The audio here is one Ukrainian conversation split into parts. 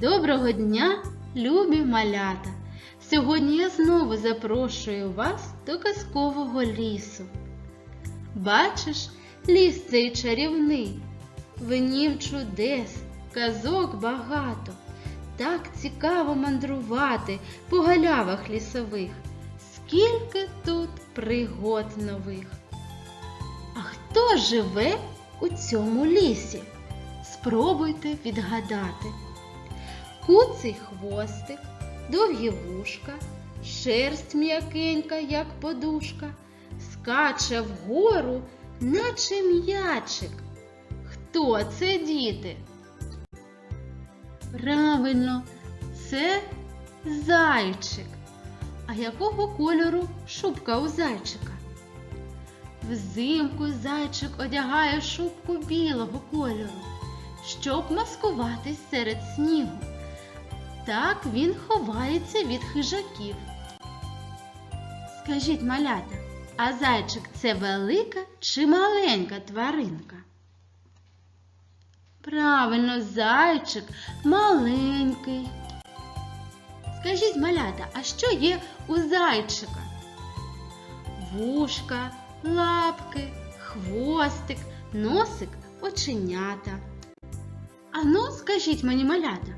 Доброго дня, любі малята! Сьогодні я знову запрошую вас до казкового лісу. Бачиш, ліс цей чарівний, в нім чудес, казок багато. Так цікаво мандрувати по галявах лісових. Скільки тут пригод нових. А хто живе у цьому лісі? Спробуйте відгадати. Куций хвостик, довгі вушка, шерсть м'якенька, як подушка, скаче вгору, наче м'ячик. Хто це діти? Правильно, це зайчик. А якого кольору шубка у зайчика? Взимку зайчик одягає шубку білого кольору, щоб маскуватись серед снігу. Так він ховається від хижаків. Скажіть, малята, а зайчик це велика чи маленька тваринка? Правильно, зайчик маленький. Скажіть, малята, а що є у зайчика? Вушка, лапки, хвостик, носик, оченята. Ану, скажіть мені, малята,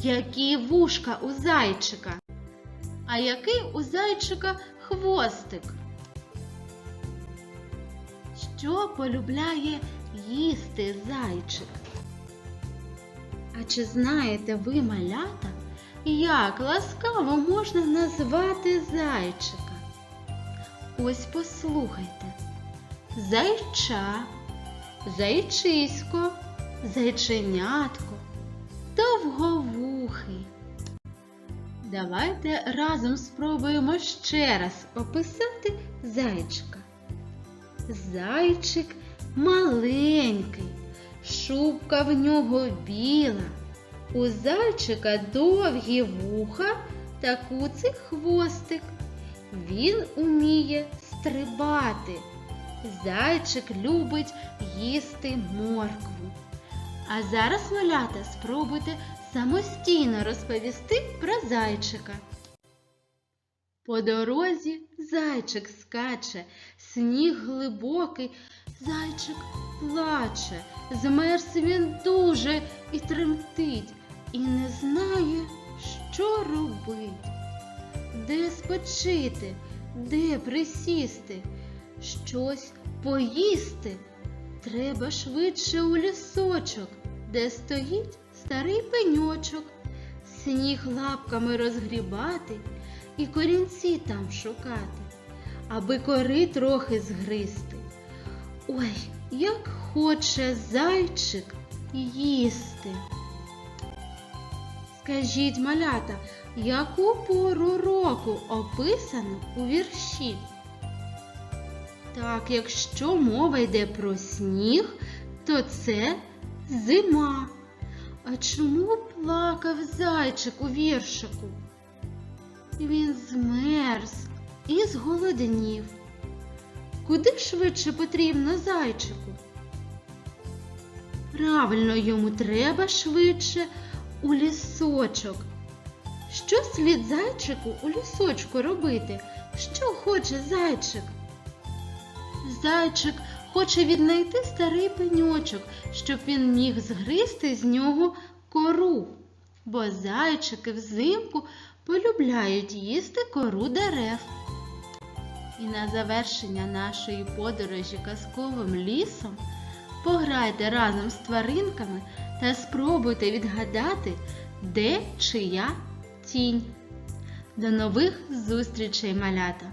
які вушка у зайчика? А який у зайчика хвостик? Що полюбляє їсти зайчик? А чи знаєте ви, малята, як ласкаво можна назвати зайчика? Ось послухайте. Зайча, зайчисько, зайченятко, Давайте разом спробуємо ще раз описати зайчика. Зайчик маленький, шубка в нього біла. У зайчика довгі вуха та куций хвостик. Він уміє стрибати. Зайчик любить їсти моркву. А зараз, малята, спробуйте самостійно розповісти про зайчика. По дорозі зайчик скаче, сніг глибокий, зайчик плаче, змерз він дуже і тремтить, і не знає, що робить. Де спочити, де присісти, щось поїсти. Треба швидше у лісочок, де стоїть старий пеньочок, сніг лапками розгрібати і корінці там шукати, аби кори трохи згристи. Ой, як хоче зайчик їсти. Скажіть, малята, яку пору року описано у вірші? Так, якщо мова йде про сніг, то це зима. А чому плакав зайчик у віршику? Він змерз і зголоднів. Куди швидше потрібно зайчику? Правильно, йому треба швидше у лісочок. Що слід зайчику у лісочку робити? Що хоче зайчик? Зайчик хоче віднайти старий пеньочок, щоб він міг згризти з нього кору, бо зайчики взимку полюбляють їсти кору дерев. І на завершення нашої подорожі казковим лісом пограйте разом з тваринками та спробуйте відгадати, де чия тінь. До нових зустрічей, малята!